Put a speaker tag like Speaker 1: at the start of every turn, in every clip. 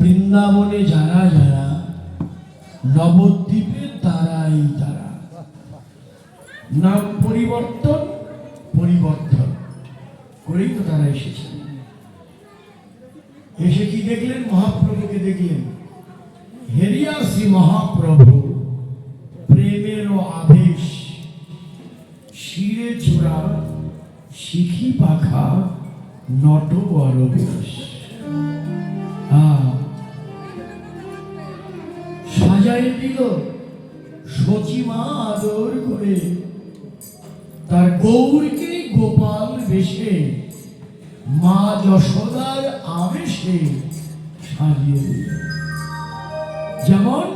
Speaker 1: বৃন্দাবনে যারা যারা নবদ্বীপে তারাই তারা। নাম পরিবর্তন পরিবর্তন করেই তো তারা এসেছেন। এসে কি দেখলেন? মহাপ্রভুকে দেখলেন। হেরিয়া শ্রী মহাপ্রভু, প্রেমের আবেশ শিরে চূড়া, শিখি পাখা, নট বড় বেশ সাজায় দিল সচিমা আদর করে। তার গৌরকে গোপাল বেশে, মা যশোদার আবেশে সাজিয়ে দিল যেমন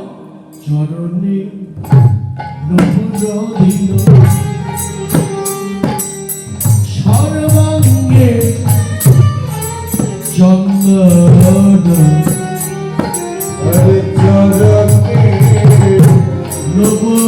Speaker 1: চরণে নপুর দিল।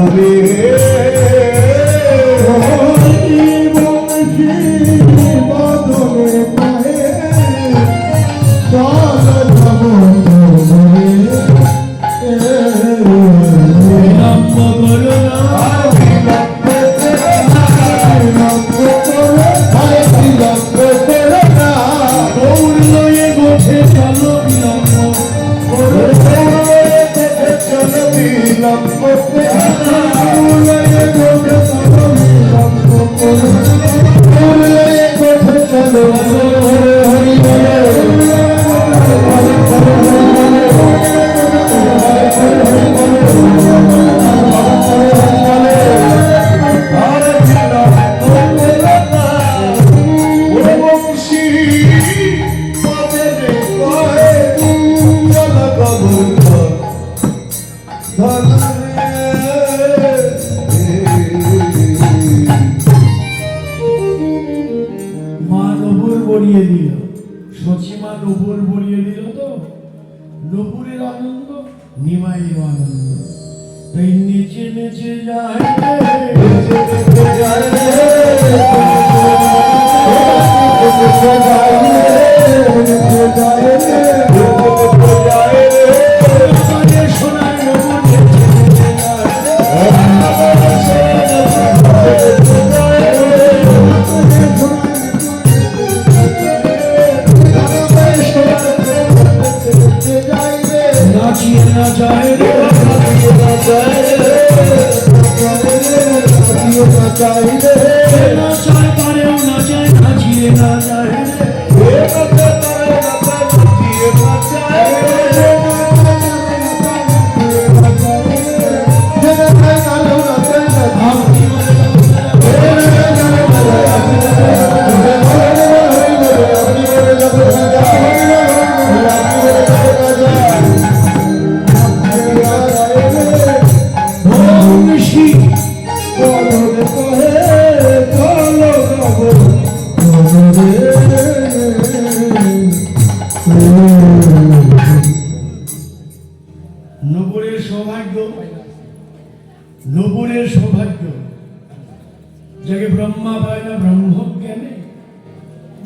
Speaker 1: Amém. বড়িয়ে দিল। সচিমা নবুর বড়িয়ে দিল তো। নবুরের আনন্দ নিমাইয়ের আনন্দ। তাই না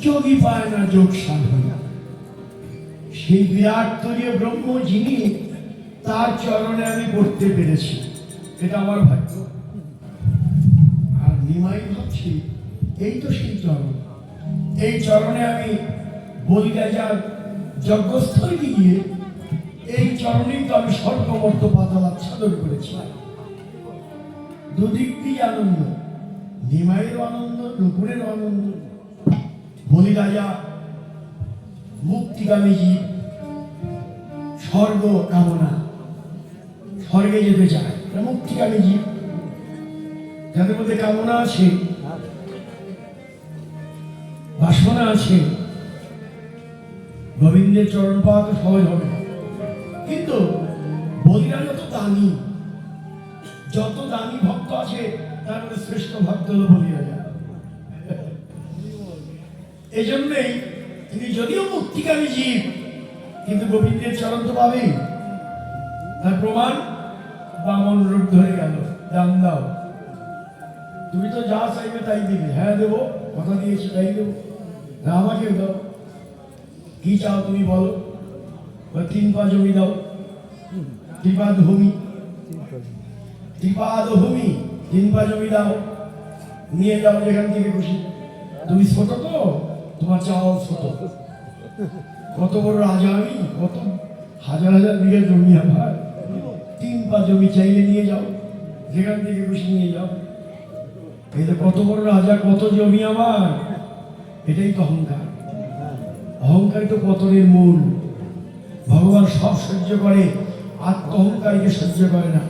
Speaker 1: যোগী পায় না যোগ সাধনা। সেই বিরাট তরীয় ব্রহ্ম যিনি, তার চরণে আমি পড়তে পেরেছি। এটা আমার ভাগ্য। আর নিমাই ভাবছি, এই তো সেই চরণ। এই চরণে আমি বলিরাজার যজ্ঞস্থলে গিয়ে, এই চরণেই তো আমি স্বর্গমর্ত পাতাল আচ্ছাদন করেছিলাম। দুদিক দিয়ে আনন্দ। নিমাইয়ের আনন্দ নুপুরের আনন্দ। বলি রাজা মুক্তিগামী জীব স্বর্গ কামনা স্বর্গে যেতে চায়। মুক্তিগামী জীব। যাদের মধ্যে কামনা আছে, বাসনা আছে, গোবিন্দের চরণ পাওয়া তো সহজ হবে। কিন্তু বলিরা তো দামি। যত দামি ভক্ত আছে, তার মধ্যে শ্রেষ্ঠ ভক্ত হলো বলিরা এই জন্যই তিনি যদিও মুক্তিকামী জীব, কিন্তু গোবিন্দের চরণ তো পাবেই। তার প্রমাণ বামন রূপ ধরে গেল। দাম দাও। তুমি তো যা চাইবে তাই দিবে। হ্যাঁ দেবো, কথা দিয়েছি তাই দেবো। না আমাকে দাও। কি চাও তুমি বলো? তিন পা জমি দাও। ত্রিপাদ ভূমি। ত্রিপাদ ভূমি, তিন পা জমি দাও। নিয়ে যাও যেখান থেকে খুশি। তুমি ছোট তো? তোমার চাও ছোট কত বড় রাজা আমি? কত? হাজার হাজার বিঘা জমি আমার। তিন পা জমি চাইলে নিয়ে যাও। যেখান থেকে খুশি নিয়ে যাও। এটা কত বড় রাজা, কত জমি আমার। এটাই তো অহংকার। অহংকারই তো পতনের মূল। ভগবান সব সহ্য করে আত্ম অহংকারীকে সহ্য করে না।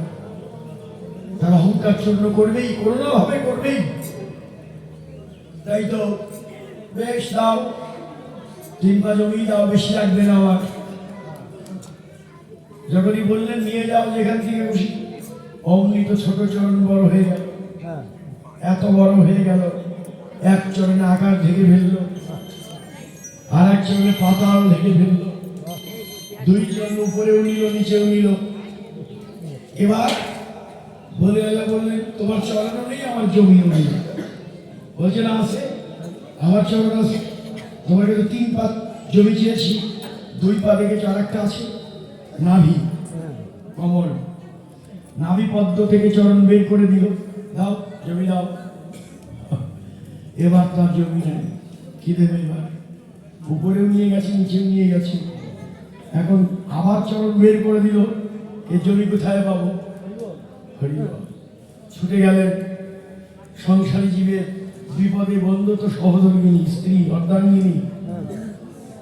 Speaker 1: তার অহংকার চূর্ণ করবেই করোনা ভাবে করবেই। তাই তো বেশ দাও। পা জমি দাও বেশি লাগবে না আমার। যখনই বললেন নিয়ে যাও যেখান থেকে খুশি। অমনি তো ছোট চরণ বড় হয়ে গেল। এত বড় হয়ে গেল। এক চরণে আকার ঢেকে ফেলল। আর এক চরণে পাতাল ঢেকে ফেলল। দুই চরণ উপরেও নিল নিচেও নিল এবার বলে রাজা বললেন তোমার চরণও নেই আমার জমিও নেই। বলছে না আছে? আমার আছে তোমাকে তো তিন পাত জমি চেয়েছি। দুই পা দেখেছ আর একটা আছে। নাভি, কমল। নাভি পদ্ম থেকে চরণ বের করে দিল। দাও, জমি দাও। এবার তার জমি নেই। কি দেবে এবার? উপরেও নিয়ে গেছে, নিচেও নিয়ে গেছে। এখন আবার চরণ বের করে দিল। এ জমি কোথায় পাবো? হরি ছুটে গেলেন সংসারী জীবের বিপদে বন্ধু তো সহধর্মিনী স্ত্রী অর্ধাঙ্গিনী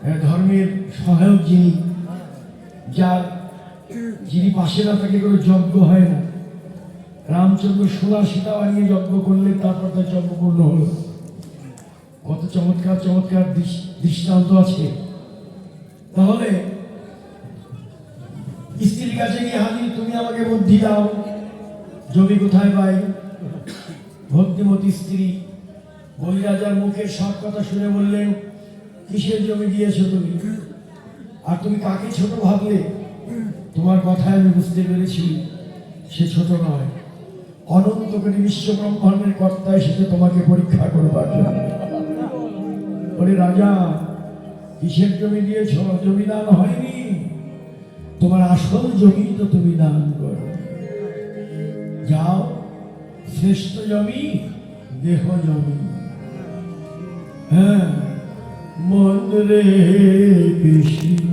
Speaker 1: হ্যাঁ, ধর্মের সহায়ক যিনি যার যিনি পাশে না থাকে কোনো যজ্ঞ হয় না। রামচন্দ্র সোনা সীতা বানিয়ে যজ্ঞ করলেন তারপর তার যজ্ঞ পূর্ণ হলো। কত চমৎকার চমৎকার দৃষ্টান্ত আছে। তাহলে স্ত্রীর কাছে গিয়ে হাজির তুমি আমাকে বুদ্ধি দাও। জমি কোথায় পাই ভক্তিমতী স্ত্রী বলিরাজার মুখের সব কথা শুনে বললেন, কিসের জমি দিয়েছ তুমি? আর তুমি কাকে ছোট ভাবলে? তোমার কথায় আমি বুঝতে পেরেছি, সে ছোট নয়। অনন্ত করে বিশ্ব ব্রহ্মাণ্ডের কর্তা এসেছে তোমাকে পরীক্ষা করবার জন্য। বলে রাজা, কিসের জমি দিয়েছ? জমি দান হয়নি। তোমার আসল জমি তো তুমি দান করো। যাও, শ্রেষ্ঠ জমি, দেহ জমি। মন রে কৃষ্ণ